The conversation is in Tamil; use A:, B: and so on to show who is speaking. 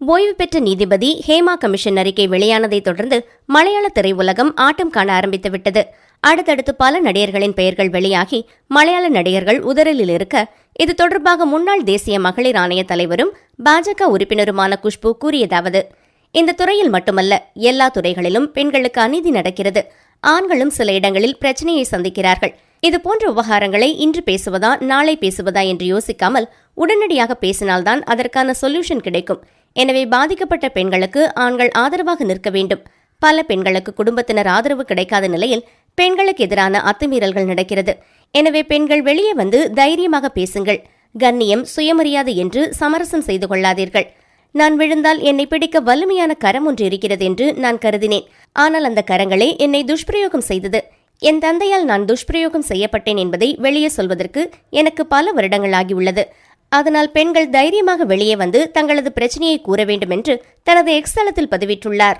A: ஓய்வு பெற்ற நீதிபதி ஹேமா கமிஷன் அறிக்கை வெளியானதைத் தொடர்ந்து மலையாள திரையுலகம் ஆட்டம் காண ஆரம்பித்துவிட்டது அடுத்தடுத்து பல நடிகர்களின் பெயர்கள் வெளியாகி மலையாள நடிகர்கள் உதறலில் இருக்க இது தொடர்பாக முன்னாள் தேசிய மகளிர் ஆணைய தலைவரும் பாஜக உறுப்பினருமான குஷ்பு கூறியதாவது இந்த துறையில் மட்டுமல்ல எல்லா துறைகளிலும் பெண்களுக்கு அநீதி நடக்கிறது. ஆண்களும் சில இடங்களில் பிரச்சனையை சந்திக்கிறார்கள். இதுபோன்ற விவகாரங்களை இன்று பேசுவதா நாளை பேசுவதா என்று யோசிக்காமல் உடனடியாக பேசினால்தான் அதற்கான சொல்யூஷன் கிடைக்கும். எனவே பாதிக்கப்பட்ட பெண்களுக்கு ஆண்கள் ஆதரவாக நிற்க வேண்டும். பல பெண்களுக்கு குடும்பத்தினர் ஆதரவு கிடைக்காத நிலையில் பெண்களுக்கு எதிரான அத்துமீறல்கள் நடக்கிறது. எனவே பெண்கள் வெளியே வந்து தைரியமாக பேசுங்கள். கண்ணியம் சுயமரியாதை என்று சமரசம் செய்து கொள்ளாதீர்கள். நான் விழுந்தால் என்னை பிடிக்க வலிமையான கரம் ஒன்று இருக்கிறது என்று நான் கருதினேன். ஆனால் அந்த கரங்களே என்னை துஷ்பிரயோகம் செய்தது. என் தந்தையால் நான் துஷ்பிரயோகம் செய்யப்பட்டேன் என்பதை வெளியே சொல்வதற்கு எனக்கு பல வருடங்கள் ஆகியுள்ளது. அதனால் பெண்கள் தைரியமாக வெளியே வந்து தங்களது பிரச்சனையை கூற வேண்டும் என்று தனது எக்ஸ்தலத்தில் பதிவிட்டுள்ளார்.